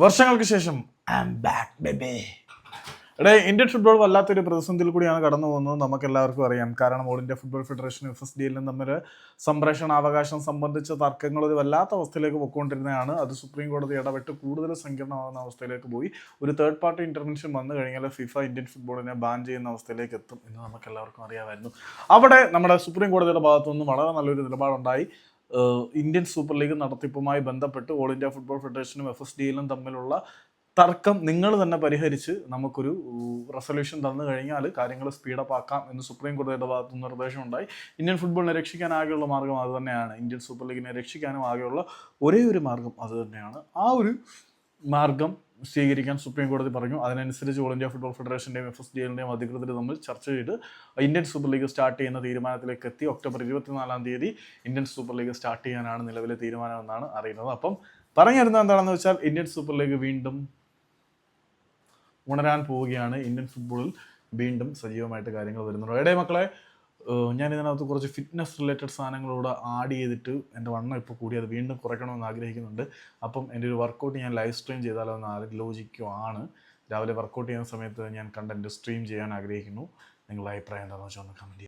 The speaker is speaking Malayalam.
വർഷങ്ങൾക്ക് ശേഷം ഐ ആം ബാക്ക് ബേബേ എടേ ഇന്ത്യൻ ഫുട്ബോൾ വല്ലാത്തൊരു പ്രതിസന്ധിയിൽ കൂടിയാണ് കടന്നു പോകുന്നത്. നമുക്ക് എല്ലാവർക്കും അറിയാം. കാരണം all India football federation F S D എല്ലും തമ്മിൽ സംപ്രേഷണാവകാശം സംബന്ധിച്ച തർക്കങ്ങൾ ഒരു വല്ലാത്ത അവസ്ഥയിലേക്ക് പൊയ്ക്കൊണ്ടിരുന്നതാണ്. അത് സുപ്രീം കോടതി ഇടപെട്ട് കൂടുതൽ സങ്കീർണമാകുന്ന അവസ്ഥയിലേക്ക് പോയി. ഒരു തേർഡ് പാർട്ടി ഇന്റർവെൻഷൻ വന്നു കഴിഞ്ഞാൽ ഫിഫ ഇന്ത്യൻ ഫുട്ബോളിനെ ബാൻ ചെയ്യുന്ന അവസ്ഥയിലേക്ക് എത്തും എന്ന് നമുക്ക് എല്ലാവർക്കും അറിയാമായിരുന്നു. അവിടെ നമ്മുടെ സുപ്രീം കോടതിയുടെ ഭാഗത്തു നിന്നും വളരെ നല്ലൊരു നിലപാടുണ്ടായി. ഇന്ത്യൻ സൂപ്പർ ലീഗ് നടത്തിപ്പുമായി ബന്ധപ്പെട്ട് ഓൾ ഇന്ത്യ ഫുട്ബോൾ ഫെഡറേഷനും എഫ് എസ് ഡിയിലും തമ്മിലുള്ള തർക്കം നിങ്ങൾ തന്നെ പരിഹരിച്ച് നമുക്കൊരു റെസൊല്യൂഷൻ തന്നു കഴിഞ്ഞാൽ കാര്യങ്ങൾ സ്പീഡപ്പ് ആക്കാം എന്ന് സുപ്രീം കോടതിയുടെ ഭാഗത്തു നിന്ന് നിർദ്ദേശമുണ്ടായി. ഇന്ത്യൻ ഫുട്ബോളിനെ രക്ഷിക്കാൻ ആകെയുള്ള മാർഗം അത് തന്നെയാണ്. ഇന്ത്യൻ സൂപ്പർ ലീഗിനെ രക്ഷിക്കാനും ആകെയുള്ള ഒരേ ഒരു മാർഗം അത് തന്നെയാണ്. ആ ഒരു മാർഗം സ്വീകരിക്കാൻ സുപ്രീം കോടതി പറഞ്ഞു. അതിനനുസരിച്ച് ഓൾ ഇന്ത്യ ഫുട്ബോൾ ഫെഡറേഷന്റെയും എഫ് എസ് ഡി എല്ലിന്റെയും അധികൃതർ തമ്മിൽ ചർച്ച ചെയ്ത് ഇന്ത്യൻ സൂപ്പർ ലീഗ് സ്റ്റാർട്ട് ചെയ്യുന്ന തീരുമാനത്തിലേക്ക് എത്തി. ഒക്ടോബർ ഇരുപത്തിനാലാം തീയതി ഇന്ത്യൻ സൂപ്പർ ലീഗ് സ്റ്റാർട്ട് ചെയ്യാനാണ് നിലവിലെ തീരുമാനമെന്നാണ് അറിയുന്നത്. അപ്പം പറഞ്ഞു വരുന്നത് എന്താണെന്ന് വെച്ചാൽ ഇന്ത്യൻ സൂപ്പർ ലീഗ് വീണ്ടും ഉണരാൻ പോവുകയാണ്. ഇന്ത്യൻ ഫുട്ബോളിൽ വീണ്ടും സജീവമായിട്ട് കാര്യങ്ങൾ വരുന്നുണ്ട്. എടേ മക്കളെ ഞാൻ ഇതിനകത്ത് കുറച്ച് ഫിറ്റ്നസ് റിലേറ്റഡ് സാധനങ്ങളോട് ആഡ് ചെയ്തിട്ട് എന്റെ വണ്ണം ഇപ്പോൾ കൂടി അത് വീണ്ടും കുറയ്ക്കണമെന്ന് ആഗ്രഹിക്കുന്നുണ്ട്. അപ്പം എന്റെ ഒരു വർക്കൗട്ട് ഞാൻ ലൈവ് സ്ട്രീം ചെയ്താലോ എന്ന് ആലോചിക്കുവാണ് രാവിലെ വർക്കൗട്ട് ചെയ്യുന്ന സമയത്ത് ഞാൻ കണ്ടന്റ് സ്ട്രീം ചെയ്യാൻ ആഗ്രഹിക്കുന്നു. നിങ്ങളുടെ അഭിപ്രായം എന്താണെന്ന് വെച്ചാൽ ഒന്ന് കമന്റ്